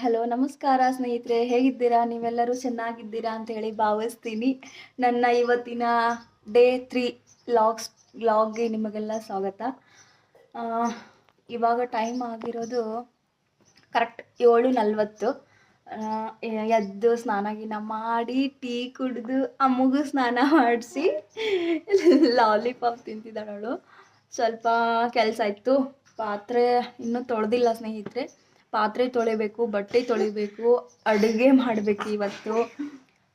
Hello, ನಮಸ್ಕಾರ ಸ್ನೇಹಿತರೆ. ಹೇಗಿದ್ದೀರಾ? ನೀವೆಲ್ಲರೂ ಚೆನ್ನಾಗಿದ್ದೀರಾ ಅಂತ ಹೇಳಿ ಭಾವಿಸ್ತೀನಿ. ನನ್ನ ಇವತ್ತಿನ ಡೇ ತ್ರೀ ಲಾಗ್ಸ್ ವ್ಲಾಗ್ಗೆ ನಿಮಗೆಲ್ಲ ಸ್ವಾಗತ. ಇವಾಗ ಟೈಮ್ ಆಗಿರೋದು ಕರೆಕ್ಟ್ ಏಳು ನಲ್ವತ್ತು. ಎದ್ದು ಸ್ನಾನ ಗಿನ ಮಾಡಿ, ಟೀ ಕುಡಿದು ಅಮ್ಮಗೂ ಸ್ನಾನ ಮಾಡಿಸಿ, ಲಾಲಿಪಾಪ್ ತಿಂತಿದ್ದಾಳು ಸ್ವಲ್ಪ ಕೆಲಸ ಇತ್ತು. ಪಾತ್ರೆ ಇನ್ನೂ ತೊಳೆದಿಲ್ಲ ಸ್ನೇಹಿತರೆ. ಪಾತ್ರೆ ತೊಳಿಬೇಕು, ಬಟ್ಟೆ ತೊಳಿಬೇಕು, ಅಡುಗೆ ಮಾಡಬೇಕು ಇವತ್ತು.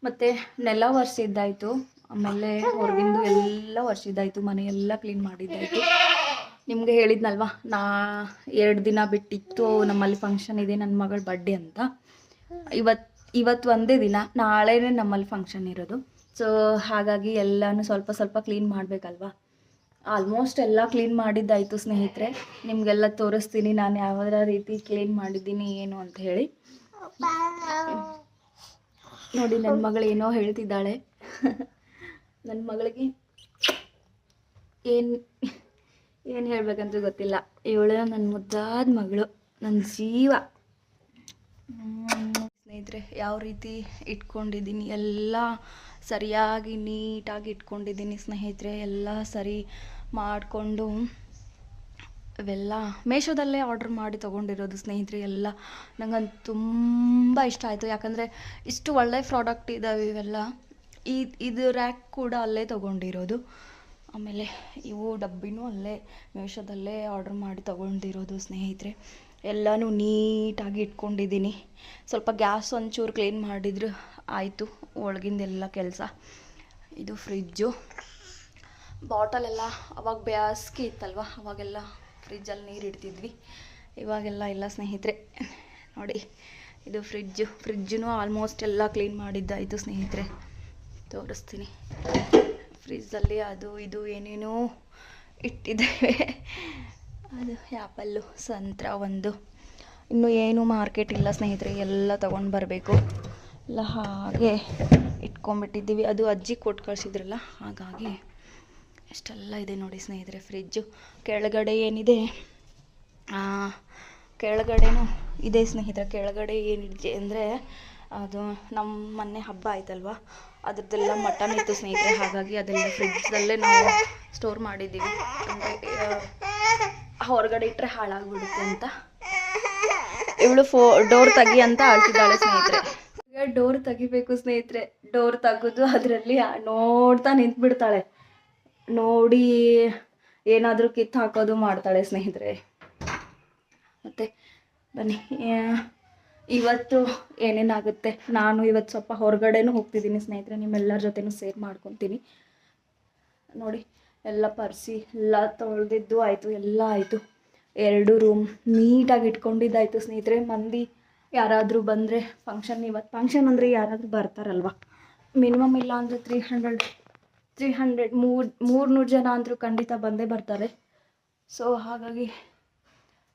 ಮತ್ತು ನೆಲ ಒರೆಸಿದ್ದಾಯಿತು. ಆಮೇಲೆ ಹೊರಗಿಂದು ಎಲ್ಲ ಒರೆಸಿದ್ದಾಯಿತು ಮನೆಯೆಲ್ಲ ಕ್ಲೀನ್ ಮಾಡಿದ್ದಾಯಿತು. ನಿಮಗೆ ಹೇಳಿದ್ನಲ್ವ, ನಾ ಎರಡು ದಿನ ಬಿಟ್ಟಿತ್ತು, ನಮ್ಮಲ್ಲಿ ಫಂಕ್ಷನ್ ಇದೆ ನನ್ನ ಮಗಳ ಬರ್ಡೇ ಅಂತ. ಇವತ್ತು ಇವತ್ತು ಒಂದೇ ದಿನ, ನಾಳೆನೇ ನಮ್ಮಲ್ಲಿ ಫಂಕ್ಷನ್ ಇರೋದು. ಸೊ ಹಾಗಾಗಿ ಎಲ್ಲನೂ ಸ್ವಲ್ಪ ಸ್ವಲ್ಪ ಕ್ಲೀನ್ ಮಾಡಬೇಕಲ್ವಾ? ಆಲ್ಮೋಸ್ಟ್ ಎಲ್ಲ ಕ್ಲೀನ್ ಮಾಡಿದ್ದಾಯಿತು ಸ್ನೇಹಿತರೆ. ನಿಮಗೆಲ್ಲ ತೋರಿಸ್ತೀನಿ, ನಾನು ಯಾವ್ದಾರ ರೀತಿ ಕ್ಲೀನ್ ಮಾಡಿದ್ದೀನಿ, ಏನು ಅಂತ ಹೇಳಿ. ನೋಡಿ ನನ್ನ ಮಗಳು ಏನೋ ಹೇಳ್ತಿದ್ದಾಳೆ. ನನ್ನ ಮಗಳಿಗೆ ಏನು ಏನು ಹೇಳಬೇಕಂತ ಗೊತ್ತಿಲ್ಲ. ಇವಳು ನನ್ನ ಮುದ್ದಾದ ಮಗಳು, ನನ್ನ ಜೀವ. ಸ್ನೇಹಿತರೆ, ಯಾವ ರೀತಿ ಇಟ್ಕೊಂಡಿದ್ದೀನಿ, ಎಲ್ಲ ಸರಿಯಾಗಿ ನೀಟಾಗಿ ಇಟ್ಕೊಂಡಿದ್ದೀನಿ ಸ್ನೇಹಿತರೆ, ಎಲ್ಲ ಸರಿ ಮಾಡಿಕೊಂಡು, ಇವೆಲ್ಲ ಮೇಶೋದಲ್ಲೇ ಆರ್ಡ್ರ್ ಮಾಡಿ ತೊಗೊಂಡಿರೋದು ಸ್ನೇಹಿತರೆ, ಎಲ್ಲ ನಂಗಂತೂ ತುಂಬ ಇಷ್ಟ ಆಯಿತು. ಯಾಕಂದರೆ ಇಷ್ಟು ಒಳ್ಳೆ ಪ್ರಾಡಕ್ಟ್ ಇದ್ದಾವೆ ಇವೆಲ್ಲ. ಈ, ಇದು ರ್ಯಾಕ್ ಕೂಡ ಅಲ್ಲೇ ತೊಗೊಂಡಿರೋದು. ಆಮೇಲೆ ಇವು ಡಬ್ಬಿನೂ ಅಲ್ಲೇ ಮೇಶೋದಲ್ಲೇ ಆರ್ಡ್ರ್ ಮಾಡಿ ತೊಗೊಂಡಿರೋದು ಸ್ನೇಹಿತರೆ. ಎಲ್ಲನೂ ನೀಟಾಗಿ ಇಟ್ಕೊಂಡಿದ್ದೀನಿ. ಸ್ವಲ್ಪ ಗ್ಯಾಸ್ ಒಂಚೂರು ಕ್ಲೀನ್ ಮಾಡಿದ್ರೆ ಆಯಿತು, ಒಳಗಿಂದೆಲ್ಲ ಕೆಲಸ. ಇದು ಫ್ರಿಜ್ಜು. ಬಾಟಲೆಲ್ಲ ಅವಾಗ ಬೇಸಿಗೆ ಇತ್ತಲ್ವ, ಅವಾಗೆಲ್ಲ ಫ್ರಿಜ್ಜಲ್ಲಿ ನೀರು ಇಡ್ತಿದ್ವಿ. ಇವಾಗೆಲ್ಲ ಇಲ್ಲ ಸ್ನೇಹಿತರೆ. ನೋಡಿ, ಇದು ಫ್ರಿಜ್ಜು. ಫ್ರಿಜ್ಜೂ ಆಲ್ಮೋಸ್ಟ್ ಎಲ್ಲ ಕ್ಲೀನ್ ಮಾಡಿದ್ದಾಯಿತು ಸ್ನೇಹಿತರೆ. ತೋರಿಸ್ತೀನಿ. ಫ್ರಿಜ್ಜಲ್ಲಿ ಅದು ಇದು ಏನೇನೋ ಇಟ್ಟಿದ್ದೇವೆ. ಅದು ಆ್ಯಪಲ್ಲು, ಸಂತ್ರ ಒಂದು. ಇನ್ನು ಏನು ಮಾರ್ಕೆಟ್ ಇಲ್ಲ ಸ್ನೇಹಿತರೆ, ಎಲ್ಲ ತೊಗೊಂಡು ಬರಬೇಕು. ಎಲ್ಲ ಹಾಗೆ ಇಟ್ಕೊಂಡ್ಬಿಟ್ಟಿದ್ದೀವಿ. ಅದು ಅಜ್ಜಿ ಕೊಟ್ಟು ಕಳಿಸಿದ್ರಲ್ಲ, ಹಾಗಾಗಿ ಎಷ್ಟೆಲ್ಲ ಇದೆ ನೋಡಿ ಸ್ನೇಹಿತರೆ ಫ್ರಿಜ್ಜು. ಕೆಳಗಡೆ ಏನಿದೆ? ಕೆಳಗಡೆನೂ ಇದೆ ಸ್ನೇಹಿತರೆ. ಕೆಳಗಡೆ ಏನಿದೆ ಅಂದರೆ, ಅದು ನಮ್ಮ ಮೊನ್ನೆ ಹಬ್ಬ ಆಯ್ತಲ್ವ? ಅದ್ರದ್ದೆಲ್ಲ ಮಟನ್ ಇತ್ತು ಸ್ನೇಹಿತರೆ. ಹಾಗಾಗಿ ಅದೆಲ್ಲ ಫ್ರಿಜ್ದಲ್ಲೇ ನಾವು ಸ್ಟೋರ್ ಮಾಡಿದ್ದೀವಿ. ಅಂದರೆ ಹೊರಗಡೆ ಇಟ್ಟರೆ ಹಾಳಾಗ್ಬಿಡುತ್ತೆ ಅಂತ. ಇವಳು ಫೋ ಡೋರ್ ತೆಗಿ ಅಂತ ಆಳ್ತಿದ್ದಾಳೆ ಸ್ನೇಹಿತರೆ. ಈಗ ಡೋರ್ ತೆಗಿಬೇಕು ಸ್ನೇಹಿತರೆ. ಡೋರ್ ತೆಗೆದು ಅದರಲ್ಲಿ ನೋಡ್ತಾ ನಿಂತ್ಬಿಡ್ತಾಳೆ. ನೋಡಿ ಏನಾದರೂ ಕಿತ್ತು ಹಾಕೋದು ಮಾಡ್ತಾಳೆ ಸ್ನೇಹಿತರೆ. ಮತ್ತು ಬನ್ನಿ ಇವತ್ತು ಏನೇನಾಗುತ್ತೆ? ನಾನು ಇವತ್ತು ಸ್ವಲ್ಪ ಹೊರಗಡೆನೂ ಹೋಗ್ತಿದ್ದೀನಿ ಸ್ನೇಹಿತರೆ. ನಿಮ್ಮೆಲ್ಲರ ಜೊತೆನೂ ಸೇರ್ ಮಾಡ್ಕೊತೀನಿ. ನೋಡಿ ಎಲ್ಲ ಪರ್ಸಿ ಎಲ್ಲ ತೊಳೆದಿದ್ದು ಆಯಿತು, ಎಲ್ಲ ಆಯಿತು. ಎರಡು ರೂಮ್ ನೀಟಾಗಿ ಇಟ್ಕೊಂಡಿದ್ದಾಯಿತು ಸ್ನೇಹಿತರೆ. ಮಂದಿ ಯಾರಾದರೂ ಬಂದರೆ ಫಂಕ್ಷನ್ ಇವತ್ತು ಫಂಕ್ಷನ್ ಅಂದರೆ ಯಾರಾದರೂ ಬರ್ತಾರಲ್ವ? ಮಿನಿಮಮ್ ಇಲ್ಲ ಅಂದರೆ ತ್ರೀ ಹಂಡ್ರೆಡ್ ತ್ರೀ ಹಂಡ್ರೆಡ್ ಮೂರು, ಮೂರ್ನೂರು ಜನ ಅಂದರೂ ಖಂಡಿತ ಬಂದೇ ಬರ್ತಾರೆ. ಸೊ ಹಾಗಾಗಿ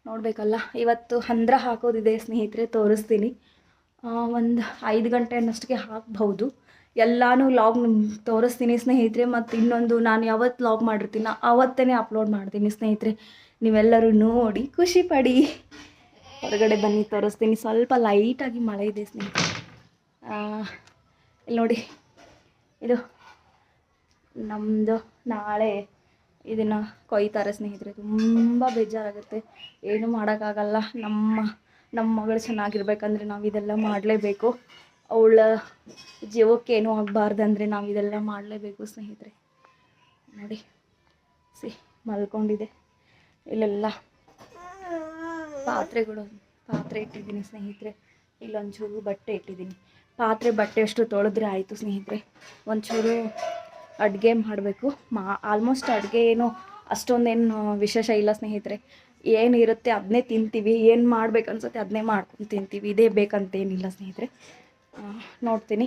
ನೋಡಬೇಕಲ್ಲ. ಇವತ್ತು ಹಂದ್ರ ಹಾಕೋದಿದೆ ಸ್ನೇಹಿತರೆ, ತೋರಿಸ್ತೀನಿ. ಒಂದು ಐದು ಗಂಟೆ ಅನ್ನಷ್ಟಕ್ಕೆ ಹಾಕ್ಬಹುದು. ಎಲ್ಲನೂ ಲಾಗ್ ತೋರಿಸ್ತೀನಿ ಸ್ನೇಹಿತರೆ, ಮತ್ತು ಇನ್ನೊಂದು ನಾನು ಯಾವತ್ತು ಲಾಗ್ ಮಾಡಿರ್ತೀನಿ ಆವತ್ತೇ ಅಪ್ಲೋಡ್ ಮಾಡ್ತೀನಿ ಸ್ನೇಹಿತರೆ. ನೀವೆಲ್ಲರೂ ನೋಡಿ, ಖುಷಿ ಪಡಿ. ಹೊರಗಡೆ ಬನ್ನಿ, ತೋರಿಸ್ತೀನಿ. ಸ್ವಲ್ಪ ಲೈಟಾಗಿ ಮಳೆ ಇದೆ ಸ್ನೇಹಿತರೆ. ಇಲ್ಲಿ ನೋಡಿ. ಇದು ನಮ್ಮದು ನಾಳೆ ಇದನ್ನು ಕೊಯ್ತಾರೆ ಸ್ನೇಹಿತರೆ. ತುಂಬ ಬೇಜಾರಾಗುತ್ತೆ. ಏನು ಮಾಡೋಕ್ಕಾಗಲ್ಲ. ನಮ್ಮ ನಮ್ಮ ಮಗಳು ಚೆನ್ನಾಗಿರ್ಬೇಕಂದ್ರೆ ನಾವು ಇದೆಲ್ಲ ಮಾಡಲೇಬೇಕು. ಅವಳ ಜೀವಕ್ಕೆ ಏನೂ ಆಗಬಾರ್ದಂದ್ರೆ ನಾವು ಇದೆಲ್ಲ ಮಾಡಲೇಬೇಕು, ಸ್ನೇಹಿತರೆ. ನೋಡಿ, ಸಿ, ಮಲ್ಕೊಂಡಿದೆ. ಇಲ್ಲೆಲ್ಲ ಪಾತ್ರೆಗಳು, ಪಾತ್ರೆ ಇಟ್ಟಿದ್ದೀನಿ, ಸ್ನೇಹಿತರೆ. ಇಲ್ಲೊಂಚೂರು ಬಟ್ಟೆ ಇಟ್ಟಿದ್ದೀನಿ. ಪಾತ್ರೆ, ಬಟ್ಟೆ ಅಷ್ಟು ತೊಳೆದ್ರೆ ಆಯಿತು, ಸ್ನೇಹಿತರೆ. ಒಂಚೂರು ಅಡುಗೆ ಮಾಡಬೇಕು. ಮಾ, ಆಲ್ಮೋಸ್ಟ್ ಅಡುಗೆ ಏನು ಅಷ್ಟೊಂದೇನು ವಿಶೇಷ ಇಲ್ಲ, ಸ್ನೇಹಿತರೆ. ಏನು ಇರುತ್ತೆ ಅದನ್ನೇ ತಿಂತೀವಿ. ಏನು ಮಾಡ್ಬೇಕು ಅನ್ಸುತ್ತೆ ಅದನ್ನೇ ಮಾಡ್ಕೊಂಡು ತಿಂತೀವಿ. ಇದೇ ಬೇಕಂತೇನಿಲ್ಲ, ಸ್ನೇಹಿತರೆ. ನೋಡ್ತೀನಿ.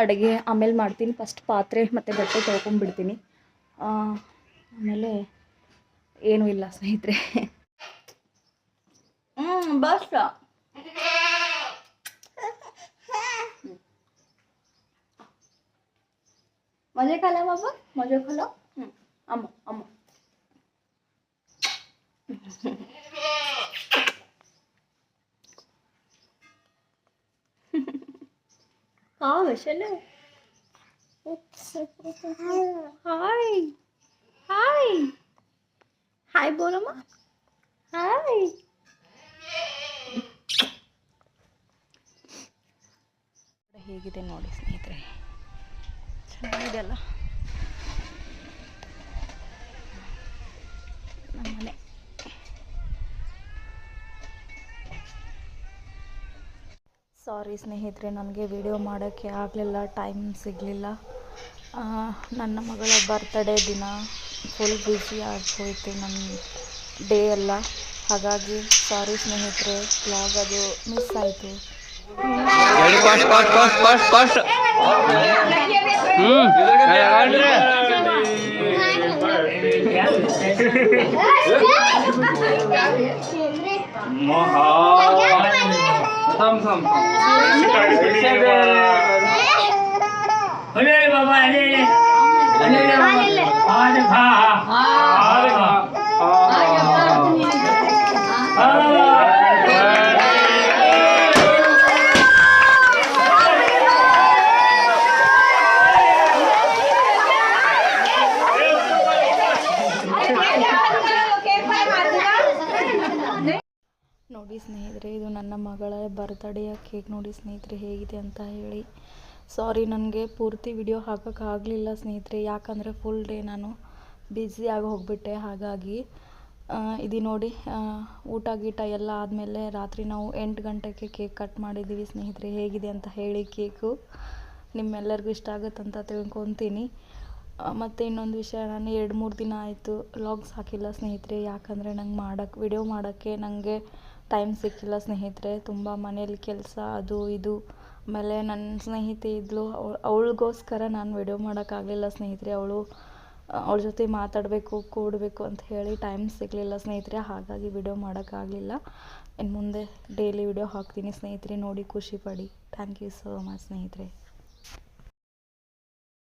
ಅಡುಗೆ ಆಮೇಲೆ ಮಾಡ್ತೀನಿ. ಫಸ್ಟ್ ಪಾತ್ರೆ ಮತ್ತು ಬಟ್ಟೆ ತೊಳ್ಕೊಂಬಿಡ್ತೀನಿ ಆಮೇಲೆ ಏನು ಇಲ್ಲ ಸ್ನೇಹಿತರೆ. ಹ್ಞೂ ಬಸ್ ಮಜೆ ಕಾಲ ಬಾಬು? ಮಜೆ ಕಾಲ? ಹ್ಞೂ ಅಮ್ಮ ಅಮ್ಮ. ಹಾ ವಿಶಲ್ ಹಾಯ್ ಹಾಯ್ ಹಾಯ್ ಬೋಲಮ್ಮ. ಹಾಯ್ ಹೇಗಿದೆ ನೋಡಿ ಸ್ನೇಹಿತರೆ? ಚೆನ್ನಾಗಿದೆಯಲ್ಲ? ನಮ್ಮನೆ. ಸಾರಿ ಸ್ನೇಹಿತರೆ ನನಗೆ ವಿಡಿಯೋ ಮಾಡೋಕ್ಕೆ ಆಗಲಿಲ್ಲ ಟೈಮ್ ಸಿಗಲಿಲ್ಲ. ನನ್ನ ಮಗಳ ಬರ್ತಡೇ ದಿನ ಫುಲ್ ಬ್ಯುಸಿ ಆಗೋಯ್ತು ನನ್ನ ಡೇ ಎಲ್ಲ. ಹಾಗಾಗಿ ಸಾರಿ ಸ್ನೇಹಿತರೆ ಬ್ಲಾಗ್ ಅದು ಮಿಸ್ ಆಯಿತು. ರೆಡಿ થમ થમ અરે બાબા અરે અરે. અરે બાબા હા હા. હા હા. ನೋಡಿ ಸ್ನೇಹಿತರೆ, ಇದು ನನ್ನ ಮಗಳ ಬರ್ತ್ಡೇಯ ಕೇಕ್ ನೋಡಿ ಸ್ನೇಹಿತರೆ ಹೇಗಿದೆ ಅಂತ ಹೇಳಿ. ಸಾರಿ ನನಗೆ ಪೂರ್ತಿ ವಿಡಿಯೋ ಹಾಕೋಕ್ಕಾಗಲಿಲ್ಲ ಸ್ನೇಹಿತರೆ, ಯಾಕಂದರೆ ಫುಲ್ ಡೇ ನಾನು ಬ್ಯುಸಿ ಆಗಿ ಹೋಗಿಬಿಟ್ಟೆ. ಹಾಗಾಗಿ ಇದು ನೋಡಿ ಊಟ ಗೀಟ ಎಲ್ಲ ಆದಮೇಲೆ ರಾತ್ರಿ ನಾವು ಎಂಟು ಗಂಟೆಗೆ ಕೇಕ್ ಕಟ್ ಮಾಡಿದ್ದೀವಿ ಸ್ನೇಹಿತರೆ. ಹೇಗಿದೆ ಅಂತ ಹೇಳಿ ಕೇಕು ನಿಮ್ಮೆಲ್ಲರಿಗೂ ಇಷ್ಟ ಆಗುತ್ತಂತ ತಿಳ್ಕೊತೀನಿ. ಮತ್ತು ಇನ್ನೊಂದು ವಿಷಯ, ನಾನು ಎರಡು ಮೂರು ದಿನ ಆಯಿತು ಲಾಗ್ಸ್ ಹಾಕಿಲ್ಲ ಸ್ನೇಹಿತರೆ. ಯಾಕಂದರೆ ನಂಗೆ ಮಾಡೋಕ್ಕೆ ವಿಡಿಯೋ ಮಾಡೋಕ್ಕೆ ನನಗೆ ಟೈಮ್ ಸಿಕ್ಕಿಲ್ಲ ಸ್ನೇಹಿತರೆ, ತುಂಬ ಮನೇಲಿ ಕೆಲಸ, ಅದು ಇದು. ಆಮೇಲೆ ನನ್ನ ಸ್ನೇಹಿತೆ ಇದ್ಲು, ಅವಳು, ಅವಳಿಗೋಸ್ಕರ ನಾನು ವಿಡಿಯೋ ಮಾಡೋಕ್ಕಾಗಲಿಲ್ಲ ಸ್ನೇಹಿತರೆ. ಅವಳು, ಅವಳ ಜೊತೆ ಮಾತಾಡಬೇಕು, ಕೂಡಬೇಕು ಅಂತ ಹೇಳಿ ಟೈಮ್ ಸಿಗಲಿಲ್ಲ ಸ್ನೇಹಿತರೆ. ಹಾಗಾಗಿ ವಿಡಿಯೋ ಮಾಡೋಕ್ಕಾಗಲಿಲ್ಲ. ಇನ್ನು ಮುಂದೆ ಡೈಲಿ ವಿಡಿಯೋ ಹಾಕ್ತೀನಿ ಸ್ನೇಹಿತರೆ. ನೋಡಿ ಖುಷಿಪಡಿ ಥ್ಯಾಂಕ್ ಯು ಸೋ ಮಚ್ ಸ್ನೇಹಿತರೆ.